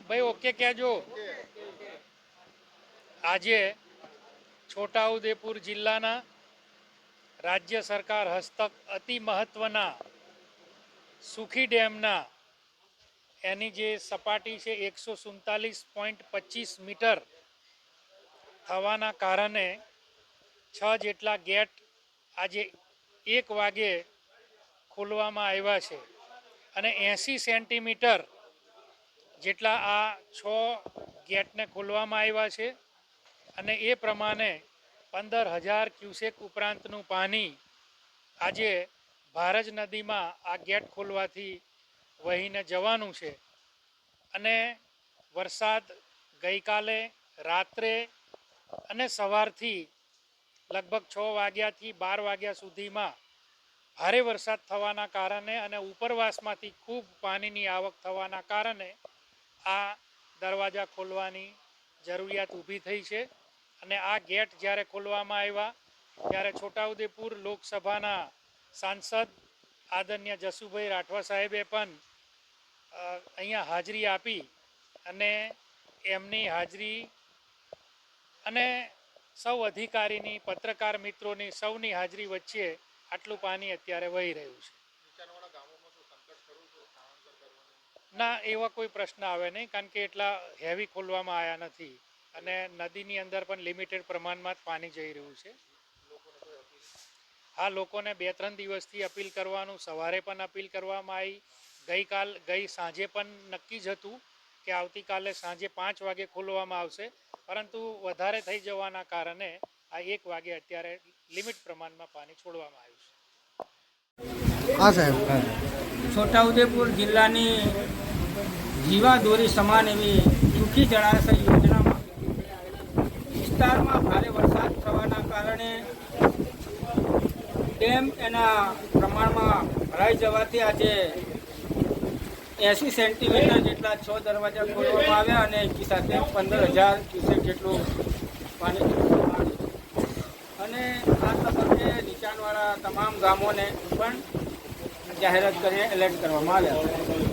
ભાઈ ઓકે કહેજો. આજે છોટાઉદેપુર જિલ્લાના રાજ્ય સરકાર હસ્તક અતિ મહત્વના સુખી ડેમના એની જે સપાટી છે એકસો સુડતાલીસ પોઈન્ટ પચીસ મીટર થવાના કારણે છ જેટલા ગેટ આજે એક વાગે ખોલવામાં આવ્યા છે. અને એંસી સેન્ટીમીટર જેટલા આ છ ગેટને ખોલવામાં આવ્યા છે. અને એ પ્રમાણે પંદર હજાર ક્યુસેક ઉપરાંતનું પાણી આજે ભારજ નદીમાં આ ગેટ ખોલવાથી વહીને જવાનું છે. અને વરસાદ ગઈકાલે રાત્રે અને સવારથી લગભગ છ વાગ્યાથી બાર વાગ્યા સુધીમાં ભારે વરસાદ થવાના કારણે અને ઉપરવાસમાંથી ખૂબ પાણીની આવક થવાના કારણે આ દરવાજા ખોલવાની જરૂરિયાત ઊભી થઈ છે અને આ ગેટ જ્યારે ખોલવામાં આવ્યા, ત્યારે છોટાઉદેપુર લોકસભાના સાંસદ આદરણીય જસુભાઈ રાઠવા સાહેબે પણ અહીંયા હાજરી આપી અને એમની હાજરી અને સૌ અધિકારીની પત્રકાર મિત્રોની સૌની હાજરી વચ્ચે આટલું પાણી અત્યારે વહી રહ્યું છે. ના એવા કોઈ પ્રશ્ન આવે નહીં કારણ કે એટલા હેવી ખોલવામાં આવ્યા નથી અને નદીની અંદર પણ લિમિટેડ પ્રમાણમાં જ પાણી જઈ રહ્યું છે. હા લોકોને બે ત્રણ દિવસથી અપીલ કરવાનું સવારે પણ અપીલ કરવામાં આવી ગઈકાલ ગઈ સાંજે પણ નક્કી જ હતું. કે આવતીકાલે સાંજે પાંચ વાગે ખોલવામાં આવશે. પરંતુ વધારે થઈ જવાના કારણે આ એક વાગે અત્યારે લિમિટ પ્રમાણમાં પાણી છોડવામાં આવ્યું છે. હા સાહેબ. છોટાઉદેપુર જિલ્લાની જીવાદોરી સમાન એવી ચૂકી જળાશય યોજનામાં વિસ્તારમાં ભારે વરસાદ થવાના કારણે ડેમ એના પ્રમાણમાં ભરાઈ જવાથી આજે એંસી સેન્ટીમીટર જેટલા છ દરવાજા ખોલવામાં આવ્યા અને એકી સાથે પંદર હજાર ક્યુસેક જેટલું પાણી અને આ તબક્કે નીચાણવાળા તમામ ગામોને પણ જાહેરાત કરીને એલર્ટ કરવામાં આવ્યા.